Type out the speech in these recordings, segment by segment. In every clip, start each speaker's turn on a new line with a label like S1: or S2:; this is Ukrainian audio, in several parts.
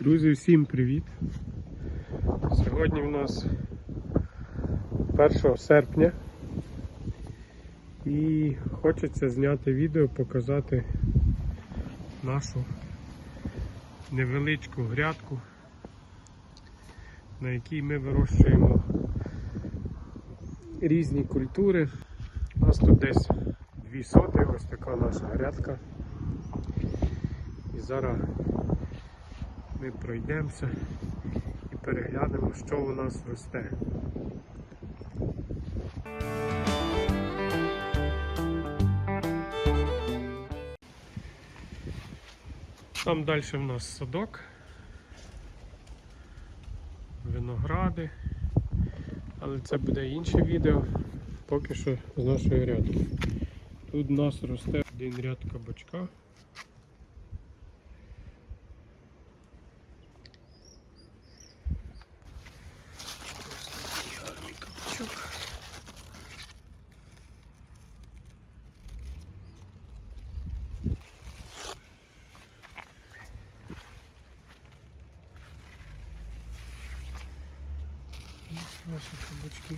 S1: Друзі, всім привіт! Сьогодні в нас 1 серпня і хочеться зняти відео, показати нашу невеличку грядку, на якій ми вирощуємо різні культури. У нас тут десь дві соти, ось така наша грядка. І зараз ми пройдемося і переглянемо, що у нас росте. Там далі в нас садок, виногради, але це буде інше відео, поки що з нашої рядки. Тут у нас росте один ряд кабачка. Наші кабачки.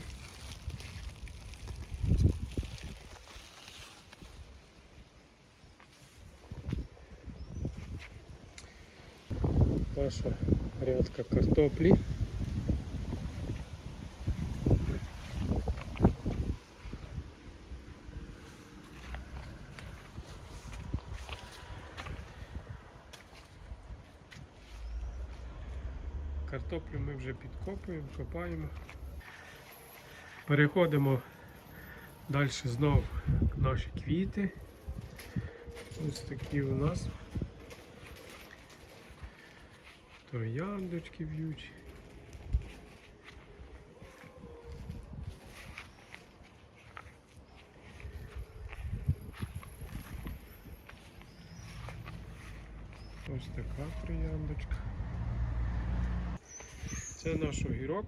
S1: Наша грядка картоплі. Картоплю ми вже підкопуємо, копаємо. Переходимо далі знову наші квіти. Ось такі у нас. Трояндочки в'ють. Ось така трояндочка. Це наш огірок.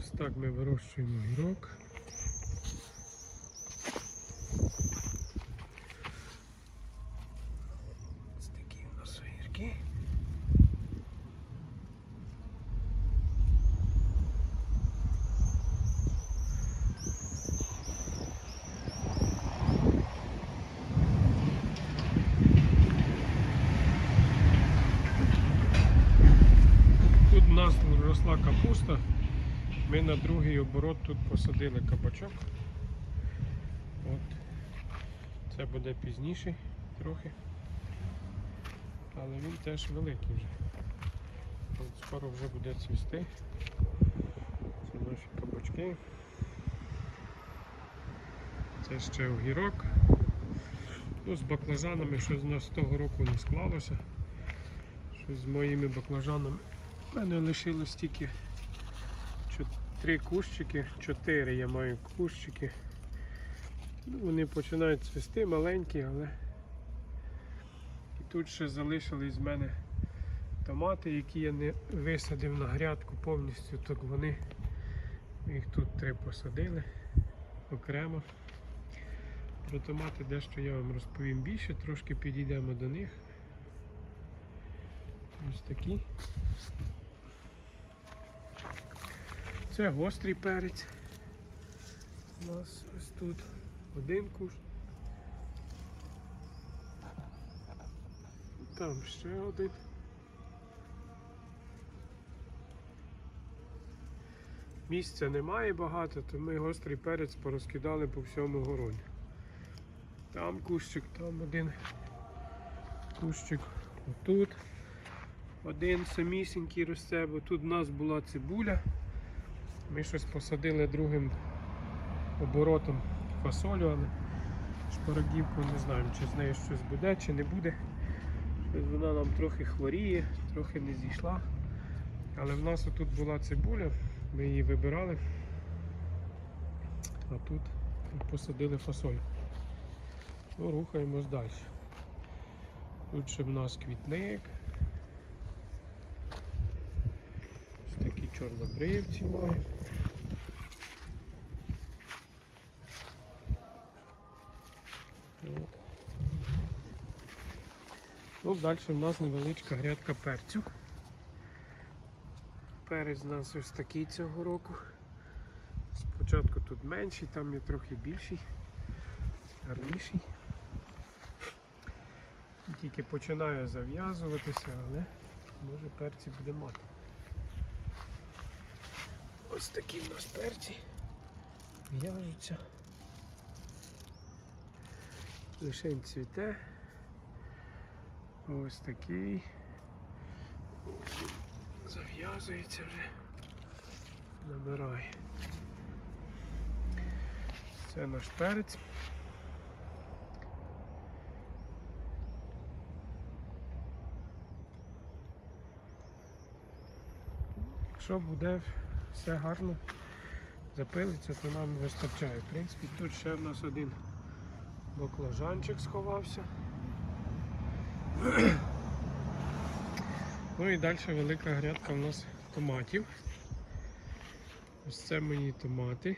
S1: Ось так ми вирощуємо огірок. Ось такі у нас огірки. Тут у нас росла капуста. Ми на другий оборот тут посадили кабачок. От. Це буде пізніше трохи. Але він теж великий вже. От скоро вже буде цвісти. Це наші кабачки. Це ще огірок. Ну, з баклажанами щось у нас того року не склалося. Щось з моїми баклажанами. У мене лишилось тільки три кущики, чотири я маю кущики. Вони починають цвісти маленькі, але і тут ще залишились в мене томати, які я не висадив на грядку повністю, так вони їх тут три посадили окремо. Про томати дещо я вам розповім більше, трошки підійдемо до них. Ось такі. Це гострий перець. У нас ось тут один куш. Там ще один. Місця немає багато, то ми гострий перець порозкидали по всьому городі. Там кущик, там один кущик, отут. Один самісінький росте, бо тут в нас була цибуля. Ми щось посадили другим оборотом фасолю, але шпарагівку не знаємо, чи з нею щось буде, чи не буде. Вона нам трохи хворіє, трохи не зійшла. Але в нас тут була цибуля, ми її вибирали, а тут посадили фасоль. Ну, рухаємось далі. Тут ще в нас квітник. Ось такі чорнобривці. От. Ну, далі в нас невеличка грядка перцю. Перець у нас ось такий цього року. Спочатку тут менший, там є трохи більший, гарніший. Тільки починає зав'язуватися, але може перці буде мати. Ось такі в нас перці. В'яжуться. Лишень цвіте. Ось такий. Зав'язується вже. Набирає. Це наш перець. Якщо буде все гарно запилиться, то нам вистачає. В принципі, тут ще в нас один баклажанчик сховався. Ну і далі велика грядка у нас томатів. Ось це мої томати.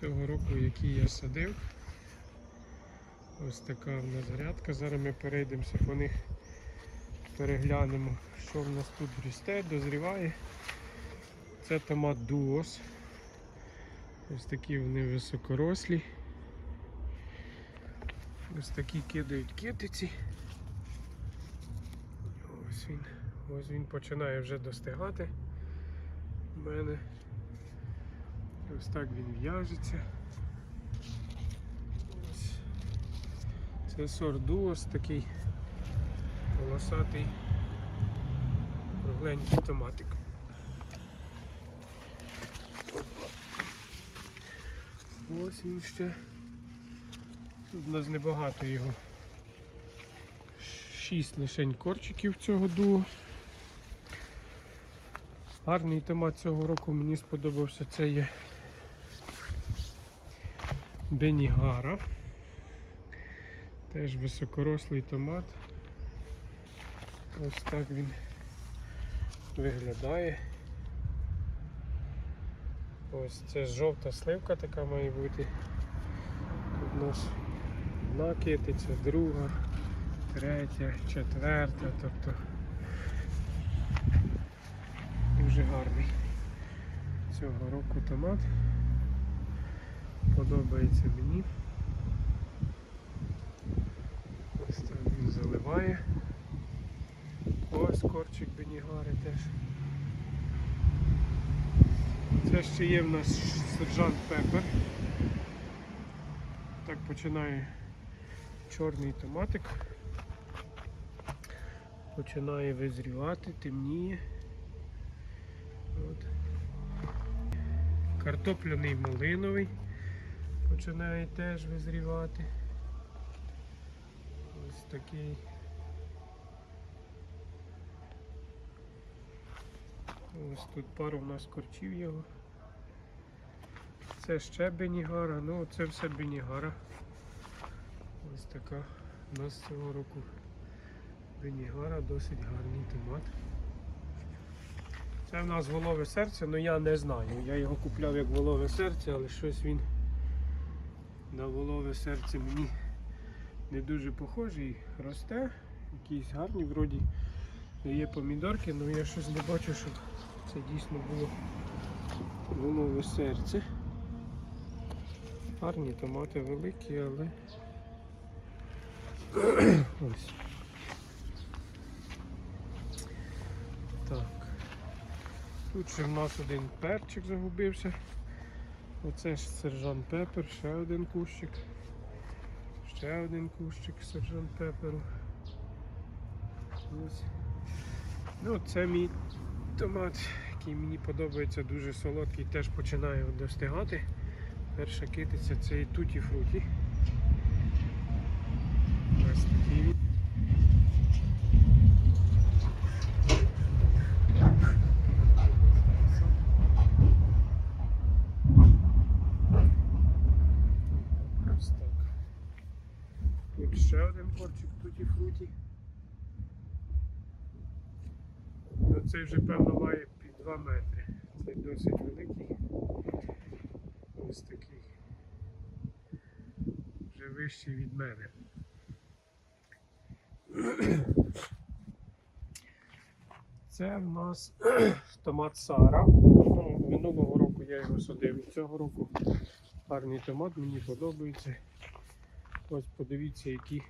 S1: Цього року, які я садив. Ось така в нас грядка. Зараз ми перейдемося по них, переглянемо, що в нас тут росте, дозріває. Це томат дуос. Ось такі вони високорослі. Ось такі кидають китиці. Ось він, ось він починає вже достигати в мене. Ось так він в'яжеться. Це сорт дуос такий волосатий кругленький томатик. Ось він ще. Тут у нас небагато його. Шість лишень корчиків цього дуо. Гарний томат цього року мені сподобався. Це є Бенігара. Теж високорослий томат. Ось так він виглядає. Ось це жовта сливка така має бути. Тут у нас одна китиця, друга, третя, четверта, тобто дуже гарний цього року томат. Подобається мені. Ось так він заливає. Корчик бенігари теж. Це ще є в нас сержант Пепер. Так починає чорний томатик. Починає визрівати, темніє. От. Картопляний малиновий починає теж визрівати. Ось такий. Ось тут пару в нас корчів його. Це ще бенігара, ну це все бенігара. Ось така у нас цього року бенігара, досить гарний томат. Це в нас голове серце, але я не знаю. Я його купляв як волове серце, але щось він на волове серце мені не дуже похожий. Росте, якісь гарні, вроді є помідорки, але я щось не бачу, щоб це дійсно було волове серце. Гарні томати великі, але ось. Так. Тут ще в нас один перчик загубився. Оце ж сержант Пепер, ще один кущик. Ще один кущик сержант Пеперу. Ось. Ну, це мій томат, який мені подобається, дуже солодкий, теж починає достигати. Перша китиця це і туті фруті. Ось такий він. Ось так. Тут ще один корчик туті фруті. Ну, цей вже певно має під 2 метри. Цей досить великий. Ось такий. Вже вищий від мене. Це в нас томат Сара. Ну, минулого року я його садив. Цього року гарний томат, мені подобається. Ось подивіться, які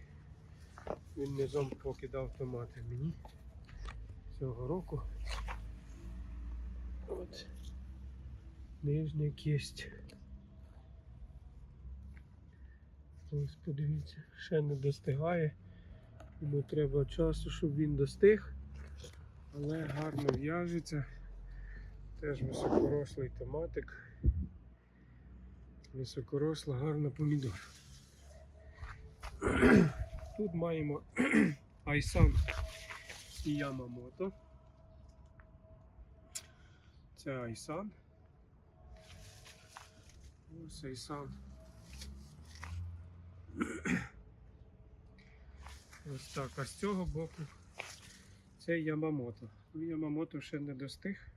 S1: він низом покидав томати мені цього року. От. Нижня кість. Ось подивіться, ще не достигає. Йому треба часу, щоб він достиг. Але гарно в'яжеться. Теж високорослий томатик. Високоросла, гарна помідор. Тут маємо Айсан і Ямамото. Це Айсан. Ось Айсан. Ось так, а з цього боку це Ямамото. Ну, Ямамото ще не достиг.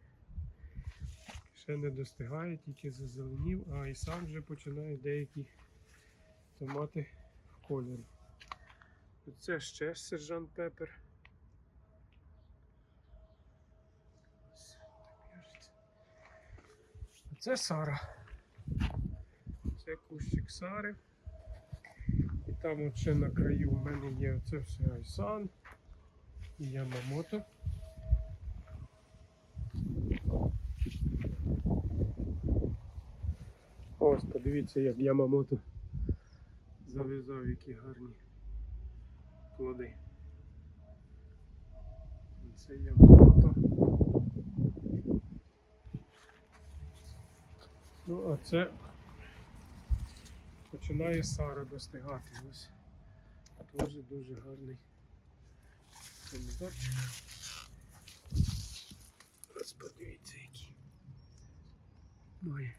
S1: Ще не достигає, тільки зазеленів, а і сам вже починає деякі томати в кольорі. Це ще сержант Пепер. Ось так в'яжеться. А Це Сара. Це кущик Сари. І там ще на краю в мене є оце все Айсан і Ямамото. Ось, подивіться, як Ямамото зав'язав, які гарні плоди. Це Ямамото. Ну, а починає Сара достигати. Ось дуже дуже гарний помідорчик. Ось подивіться, які. Має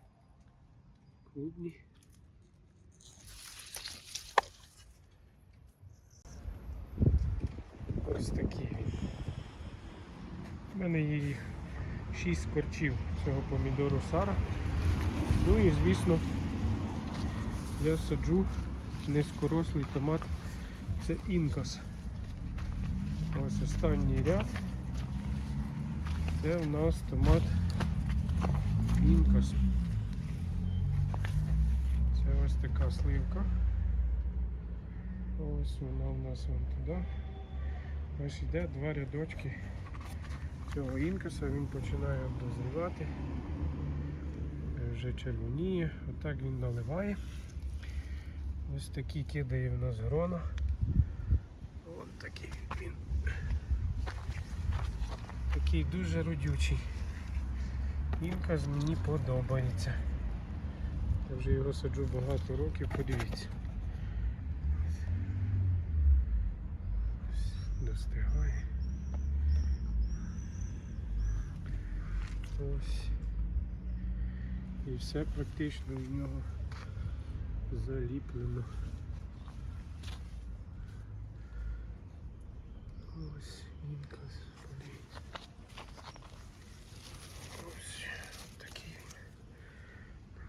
S1: клубні. Ось такі. У мене є їх 6 корчів цього помідору Сара. Ну і звісно я саджу низькорослий томат. Це інкас. Ось останній ряд. Це у нас томат інкас. Це ось така сливка. Ось вона у нас вон туди. Ось йде два рядочки цього інкаса, він починає дозрівати. Вже червоніє, отак він наливає. Ось такі кидає в нас грона. Ось такий він. Такий дуже родючий. Інкас мені подобається. Я вже його саджу багато років, подивіться. Достигає. Ось. І все практично в нього заліплено. Ось подивіться. Ось такий він.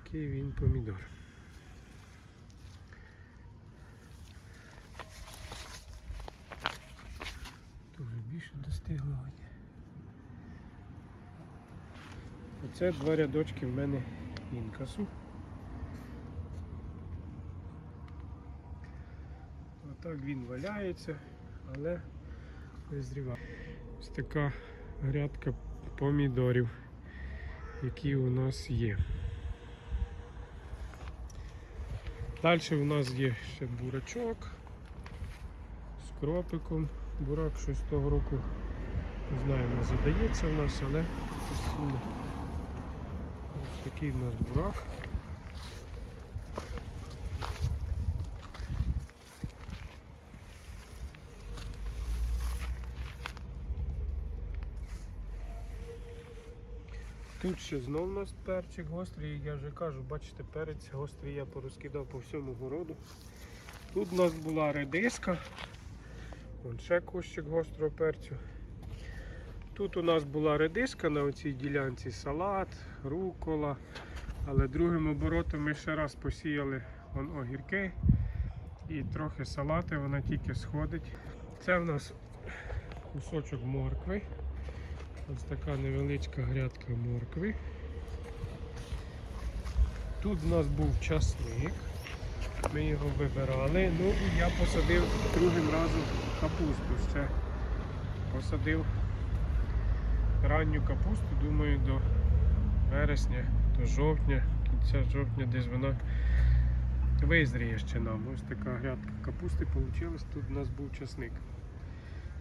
S1: Такий він помідор. Дуже більше достигло. Оце два рядочки в мене інкасу. Отак він валяється, але визріває. Ось така грядка помідорів, які у нас є. Далі у нас є ще бурачок з кропиком. Бурак щось того року не знаю, не задається в нас, але постійно. Такий у нас бурак. Тут ще знов у нас перчик гострий, я вже кажу, бачите, перець гострий я порозкидав по всьому городу. Тут у нас була редиска, Вон ще кущик гострого перцю. Тут у нас була редиска на оцій ділянці салат, рукола. Але другим оборотом ми ще раз посіяли вон огірки і трохи салати, вона тільки сходить. Це в нас кусочок моркви. Ось така невеличка грядка моркви. Тут в нас був часник. Ми його вибирали. Ну і я посадив другим разом капусту ще. Посадив ранню капусту, думаю, до вересня, до жовтня, кінця жовтня десь вона визріє ще нам. Ось така грядка капусти вийшла. Тут у нас був часник.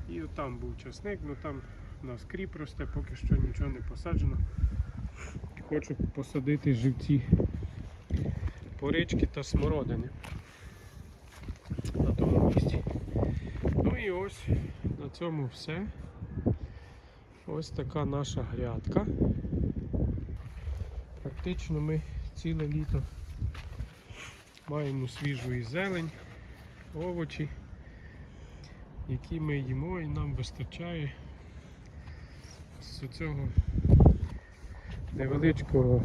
S1: І там був часник, ну там у нас кріп росте, поки що нічого не посаджено. Хочу посадити живці порички та смородини на тому місці. Ну і ось на цьому все. Ось така наша грядка. Практично ми ціле літо маємо свіжу і зелень, овочі, які ми їмо і нам вистачає з цього невеличкого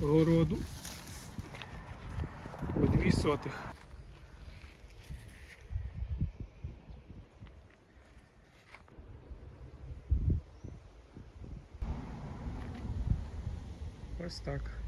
S1: городу по дві сотих. Ось так.